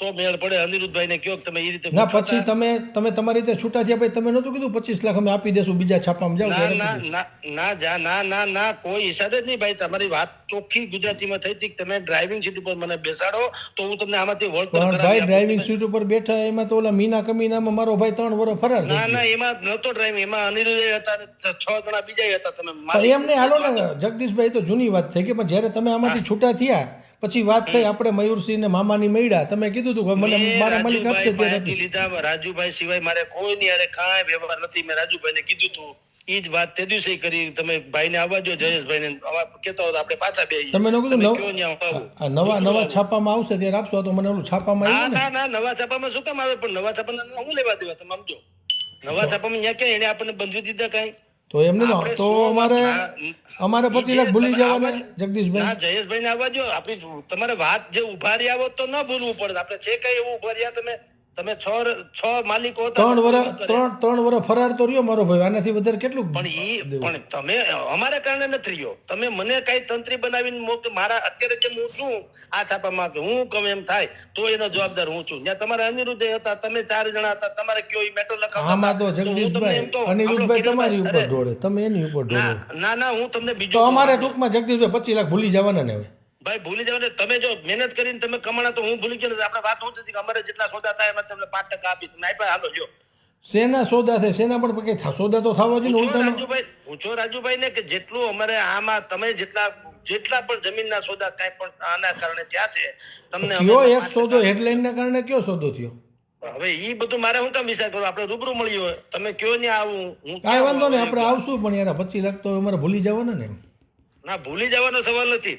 તો મેળ પડે અનિરુદ્ધભાઈ ને કયો તમે એ રીતે ના પછી તમે તમે તમારી રીતે છૂટા થયા પછી તમે નહોતું કીધું? પચીસ લાખ અમે આપી દેશું બીજા છાપામાં જાઓ ના ના ના ના જા ના ના ના કોઈ હિસાબે જ નહીં ભાઈ. તમારી વાત ચોખ્ખી ગુજરાતીમાં થઈ હતી તમે ડ્રાઇવિંગ સીટ ઉપર મને બેસાડો તો હું તમને આમાંથી વર્ક પણ ભાઈ. ડ્રાઇવિંગ સીટ ઉપર બેઠા એમાં તો ઓલા મીના કમીનામાં મારો ભાઈ ત્રણ વર્ષ ફરાર ના ના એમાં નહોતો ડ્રાઇવિંગ એમાં અનિરુદ્ધ હતા છ જણા બીજા હતા. તમે એમને હાલો ને જગદીશભાઈ તો જૂની વાત થઈ ગઈ પણ જ્યારે તમે આમાંથી છૂટા થયા પછી વાત થઈ આપણે મયુરસિંહ ને મામાની મળ્યા. તમે કીધું હતું મને મારા માલિક આપશે રાજુભાઈ ત્યારે લીધા રાજુભાઈ સિવાય મારે કોઈની અરે કાંઈ વ્યવહાર નથી. મેં રાજુભાઈને કીધું તું. ઈ જ વાત તે દિવસે કરી. તમે ભાઈને આવવા જો જયેશભાઈ ને કેતા હોય આપણે પાછા બે તમે ન નવ- નવા છાપામાં આવશે ત્યારે આપશો તો મને ઓલું છાપામાં ના ના? ના નવા છાપામાં શું કામ આવે? પણ નવા છાપાના હું લેવા દેવા? તમે સમજો. નવા છાપામાં ક્યાં એને આપણને બંધવી દીધા કાંઈ? તો એમને ન તો અમારે અમારે પતિ લાખ ભૂલી જવાના જગદીશભાઈ. ના જયેશભાઈને આવવા દો આપણી તમારે વાત જે ઊભા રહ્યા હોત તો ન ભૂલવું પડે. આપણે છે કઈ એવું ઊભા રહ્યા તમે તમે છ છ માલિકો ત્રણ વર્ષ ત્રણ ત્રણ વર્ષ ફરાર તો રહ્યો મારો ભાઈ આનાથી વધારે કેટલું પણ ઈ પણ તમે અમારા કારણે નથી રહ્યો. તમે મને કઈ તંત્રી બનાવીને મોક મારા અત્યારે જેમ હું છું આ છાપામાં કે હું કમ એમ થાય તો એનો જવાબદાર હું છું. ત્યાં તમારા અનિરુદ્ધ હતા તમે ચાર જણા હતા તમારે કયો ઈ મેટર લખાવતા આમાં તો જગદીશભાઈ અનિરુદ્ધભાઈ તમારી ઉપર ઢોળે તમે એની ઉપર ઢોળે ના ના હું તમને બીજું અમારે ટૂંકમાં જગદીશભાઈ પચીસ લાખ ભૂલી જવાના ને હવે. ભાઈ ભૂલી જવા તમે જો મહેનત કરીને તમે કમાણા તો હું ભૂલી ગયો. આપણે વાત હું હતી કે અમારે જેટલા સોદા થાય એમાં તમને પાંચ ટકા આપી તમે આપ્યા હાલો જો શેના સોદા થાય? શેના પણ કઈ સોદા તો થવા જોઈએ પૂછો રાજુભાઈ પૂછો રાજુભાઈ ને કે જેટલું અમારે આમાં તમે જેટલા જેટલા પણ જમીનના સોદા કાંઈ પણ આના કારણે થયા છે તમને કયો એક સોદો હેડલાઇન ના કારણે કયો સોદો થયો? હવે ઈ બધું મારે હું કામ વિચાર કરું? આપણે રૂબરૂ મળ્યું હોય. તમે કયો ને આવું હું કાંઈ વાંધો નહીં આપણે આવશું પણ યાર પચીસ લાખ તો અમારે ભૂલી જવાના ને ના ભૂલી જવાનો સવાલ નથી.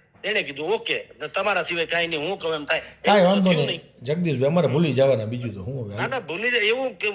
એને કીધું ઓકે તમારા સિવાય કાંઈ નહીં હું કહું એમ થાય. કાંઈ વાંધો નહીં. જગદીશભાઈ અમારે ભૂલી જવાના બીજું તો. હું હવે? ના ના ભૂલી જાય. એવું કે